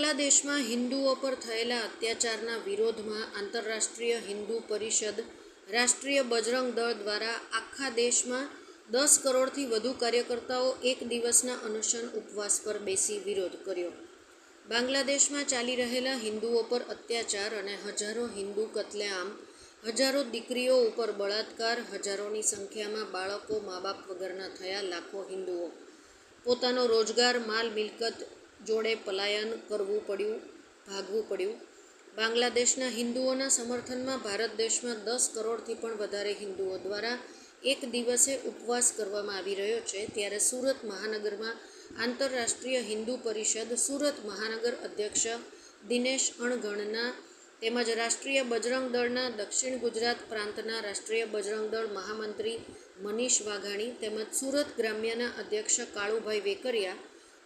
બાંગ્લાદેશમાં હિન્દુઓ પર થયેલા અત્યાચારના વિરોધમાં આંતરરાષ્ટ્રીય હિન્દુ પરિષદ, રાષ્ટ્રીય બજરંગ દળ દ્વારા આખા દેશમાં દસ કરોડથી વધુ કાર્યકર્તાઓ એક દિવસના અનશન ઉપવાસ પર બેસી વિરોધ કર્યો. બાંગ્લાદેશમાં ચાલી રહેલા હિન્દુઓ પર અત્યાચાર અને હજારો હિન્દુ કતલેઆમ, હજારો દીકરીઓ ઉપર બળાત્કાર, હજારોની સંખ્યામાં બાળકો મા બાપ વગરના થયા લાખો હિન્દુઓ. પોતાનો રોજગાર, માલ, મિલકત જોડે પલાયન કરવું પડ્યું, ભાગવું પડ્યું. બાંગ્લાદેશના હિન્દુઓના સમર્થનમાં ભારત દેશમાં દસ કરોડથી પણ વધારે હિન્દુઓ દ્વારા એક દિવસે ઉપવાસ કરવામાં આવી રહ્યો છે. ત્યારે સુરત મહાનગરમાં આંતરરાષ્ટ્રીય હિન્દુ પરિષદ સુરત મહાનગર અધ્યક્ષ દિનેશ અણગણના તેમજ રાષ્ટ્રીય બજરંગ દળના દક્ષિણ ગુજરાત પ્રાંતના રાષ્ટ્રીય બજરંગ દળ મહામંત્રી મનીષ વાઘાણી તેમજ સુરત ગ્રામ્યના અધ્યક્ષ કાળુભાઈ વેકરિયા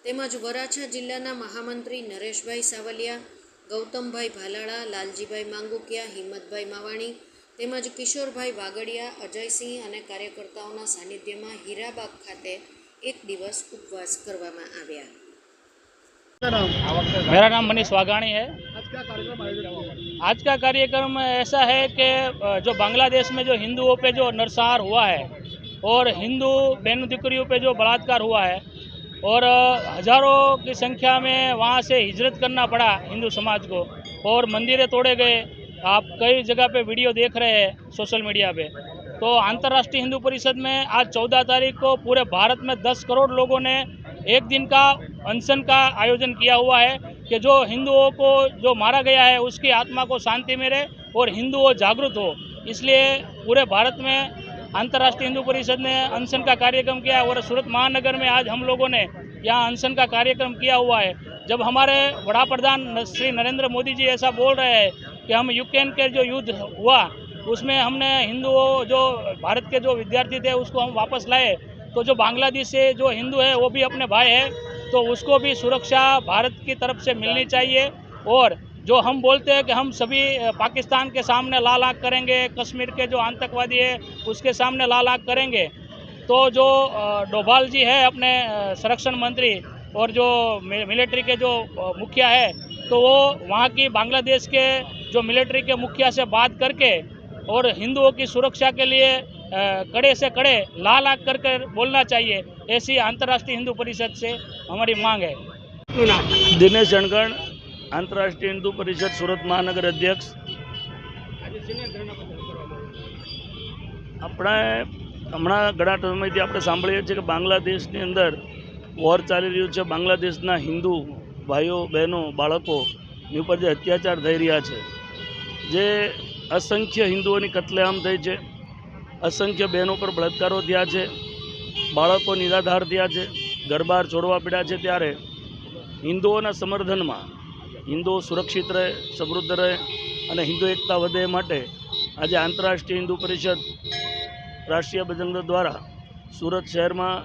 તેમજ વરાછા જિલ્લાના મહામંત્રી નરેશભાઈ સાવલિયા ગૌતમભાઈ ભાલાળા લાલજીભાઈ માંગુકિયા હિંમતભાઈ માવાણી તેમજ કિશોરભાઈ વાગડિયા અજયસિંહ અને કાર્યકર્તાઓના સાનિધ્યમાં હીરાબાગ ખાતે એક દિવસ ઉપવાસ કરવામાં આવ્યા मेरा नाम मनीष वाघाणी है आज का कार्यक्रम ऐसा है कि अ, जो बांग्लादेश में जो हिंदुओं पे जो नरसंहार हुआ है और हिंदू बहन दीकरियों पे जो बलात्कार हुआ है और हज़ारों की संख्या में वहाँ से हिजरत करना पड़ा हिंदू समाज को। और मंदिरें तोड़े गए। आप कई जगह पे वीडियो देख रहे हैं सोशल मीडिया पे। तो अंतर्राष्ट्रीय हिंदू परिषद में आज चौदह तारीख को पूरे भारत में दस करोड़ लोगों ने एक दिन का अनशन का आयोजन किया हुआ है कि जो हिंदुओं को जो मारा गया है उसकी आत्मा को शांति मिले और हिंदुओं जागृत हो। इसलिए पूरे भारत में अंतर्राष्ट्रीय हिंदू परिषद ने अनशन का कार्यक्रम किया और सूरत महानगर में आज हम लोगों ने यहाँ अनशन का कार्यक्रम किया हुआ है। जब हमारे वड़ा प्रधान श्री नरेंद्र मोदी जी ऐसा बोल रहे हैं कि हम यूक्रेन के जो युद्ध हुआ, उसमें हमने हिंदुओं जो भारत के जो विद्यार्थी थे उसको हम वापस लाए। तो जो बांग्लादेश से जो हिंदू है, वो भी अपने भाई है तो उसको भी सुरक्षा भारत की तरफ़ से मिलनी चाहिए और जो हम बोलते हैं कि हम सभी पाकिस्तान के सामने लाल आग करेंगे, कश्मीर के जो आतंकवादी है, उसके सामने लाल आग करेंगे। तो जो डोभाल जी है अपने संरक्षण मंत्री और जो मिलिट्री के जो मुखिया है तो वो वहाँ की बांग्लादेश के जो मिलिट्री के मुखिया से बात करके और हिंदुओं की सुरक्षा के लिए कड़े से कड़े लाल आग कर कर बोलना चाहिए, ऐसी अंतर्राष्ट्रीय हिंदू परिषद से हमारी मांग है। दिनेश जनगण આંતરરાષ્ટ્રીય હિન્દુ પરિષદ સુરત મહાનગર અધ્યક્ષ. આપણે હમણાં ઘણા સમયથી આપણે સાંભળીએ છીએ કે બાંગ્લાદેશની અંદર વોર ચાલી રહ્યું છે. બાંગ્લાદેશના હિન્દુ ભાઈઓ, બહેનો બાળકોની ઉપર જે અત્યાચાર થઈ રહ્યા છે, જે અસંખ્ય હિન્દુઓની કતલેઆમ થઈ છે. અસંખ્ય બહેનો પર બળાત્કારો થયા છે. બાળકો નિરાધાર થયા છે. ઘરબાર છોડવા પડ્યા છે. ત્યારે હિન્દુઓના સમર્થનમાં હિન્દુઓ સુરક્ષિત રહે, સમૃદ્ધ રહે અને હિન્દુ એકતા વધે માટે આજે આંતરરાષ્ટ્રીય હિન્દુ પરિષદ રાષ્ટ્રીય બજરંગ દ્વારા સુરત શહેરમાં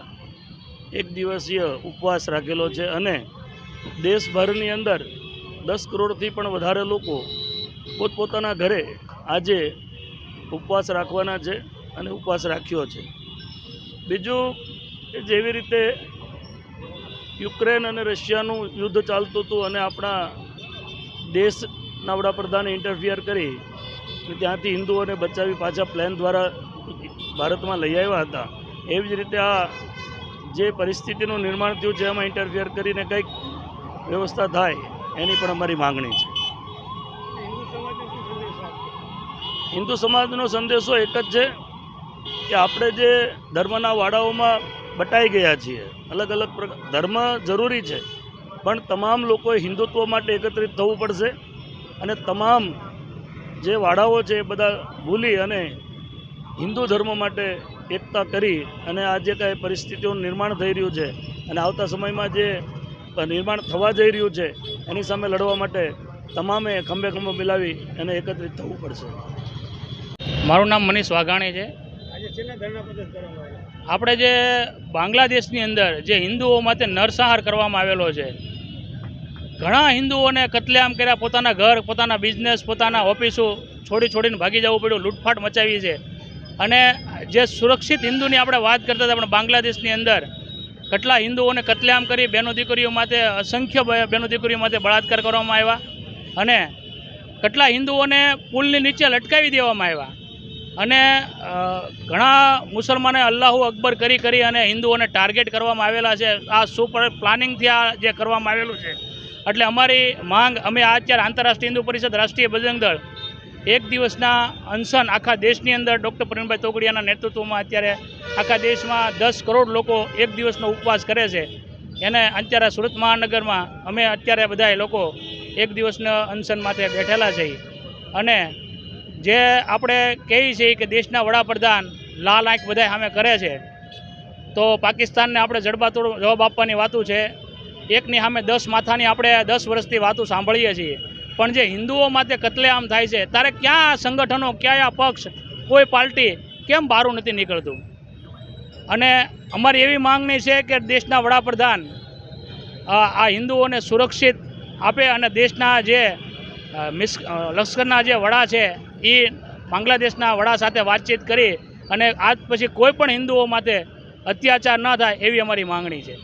એક દિવસીય ઉપવાસ રાખેલો છે અને દેશભરની અંદર દસ કરોડથી પણ વધારે લોકો પોતપોતાના ઘરે આજે ઉપવાસ રાખવાના છે અને ઉપવાસ રાખ્યો છે. બીજું જેવી રીતે યુક્રેન અને રશિયાનું યુદ્ધ ચાલતું હતું અને આપણા દેશના વડાપ્રધાને ઇન્ટરફિયર કરી ત્યાંથી હિન્દુઓને બચાવી પાછા પ્લેન દ્વારા ભારતમાં લઈ આવ્યા હતા. એવી જ રીતે આ જે પરિસ્થિતિનું નિર્માણ થયું છે, એમાં ઇન્ટરફિયર કરીને કંઈક વ્યવસ્થા થાય, એની પણ અમારી માંગણી છે. હિન્દુ સમાજનો સંદેશો એક જ છે કે આપણે જે ધર્મના વાડાઓમાં બટાઈ ગયા છીએ, અલગ અલગ પ્રકાર, ધર્મ જરૂરી છે. પણ તમામ લોકોએ હિન્દુત્વ માટે એકત્રિત થવું પડશે અને તમામ જે વાડાઓ છે એ બધા ભૂલી અને હિન્દુ ધર્મ માટે એકતા કરી અને આ જે કાંઈ પરિસ્થિતિઓનું નિર્માણ થઈ રહ્યું છે અને આવતા સમયમાં જે નિર્માણ થવા જઈ રહ્યું છે, એની સામે લડવા માટે તમામે ખંભે ખંભો મિલાવી અને એકત્રિત થવું પડશે. મારું નામ મનીષ વાઘાણી છે. આપણે જે બાંગ્લાદેશની અંદર જે હિન્દુઓ માટે નરસંહાર કરવામાં આવેલો છે, ઘણા હિન્દુઓને કતલેઆમ કર્યા, પોતાના ઘર, પોતાના બિઝનેસ પોતાના ઓફિસો છોડી છોડીને ભાગી જવું પડ્યું, લૂંટફાટ મચાવી છે. અને જે સુરક્ષિત હિન્દુની આપણે વાત કરતા હતા, પણ બાંગ્લાદેશની અંદર કેટલા હિન્દુઓને કતલેઆમ કરી બહેનો દીકરીઓ માટે, અસંખ્ય બેનો દીકરીઓ માટે બળાત્કાર કરવામાં આવ્યા. અને કેટલા હિન્દુઓને પુલની નીચે લટકાવી દેવામાં આવ્યા. અને ઘણા મુસલમાને અલ્લાહુ અકબર કરી કરી અને હિન્દુઓને ટાર્ગેટ કરવામાં આવેલા છે. આ સુપર પ્લાનિંગથી આ જે કરવામાં આવેલું છે. એટલે અમારી માંગ, અમે આ અત્યારે આંતરરાષ્ટ્રીય હિન્દુ પરિષદ રાષ્ટ્રીય બજરંગ દળ એક દિવસના અનશન આખા દેશની અંદર ડૉક્ટર પ્રવીણભાઈ તોગડિયાના નેતૃત્વમાં અત્યારે આખા દેશમાં દસ કરોડ લોકો એક દિવસનો ઉપવાસ કરે છે. એને અત્યારે સુરત મહાનગરમાં અમે અત્યારે બધા લોકો એક દિવસના અનશન માટે બેઠેલા છીએ અને જે આપણે કહીએ છીએ કે દેશના વડાપ્રધાન લાલ આંખ બધા સામે કરે છે, તો પાકિસ્તાનને આપણે જડબાતોડ જવાબ આપવાની વાતું છે. એકની સામે દસ, માથાની આપણે દસ વર્ષથી વાતો સાંભળીએ છીએ. પણ જે હિન્દુઓ માટે કતલેઆમ થાય છે ત્યારે ક્યાં સંગઠનો, કયા પક્ષ, કોઈ પાર્ટી, કેમ બહારું નથી નીકળતું? અને અમારી એવી માંગણી છે કે દેશના વડાપ્રધાન આ હિન્દુઓને સુરક્ષિત આપે અને દેશના જે મિસ લશ્કરના જે વડા છે એ બાંગ્લાદેશના વડા સાથે વાતચીત કરી અને આજ પછી કોઈ પણ હિન્દુઓ માટે અત્યાચાર ન થાય એવી અમારી માંગણી છે.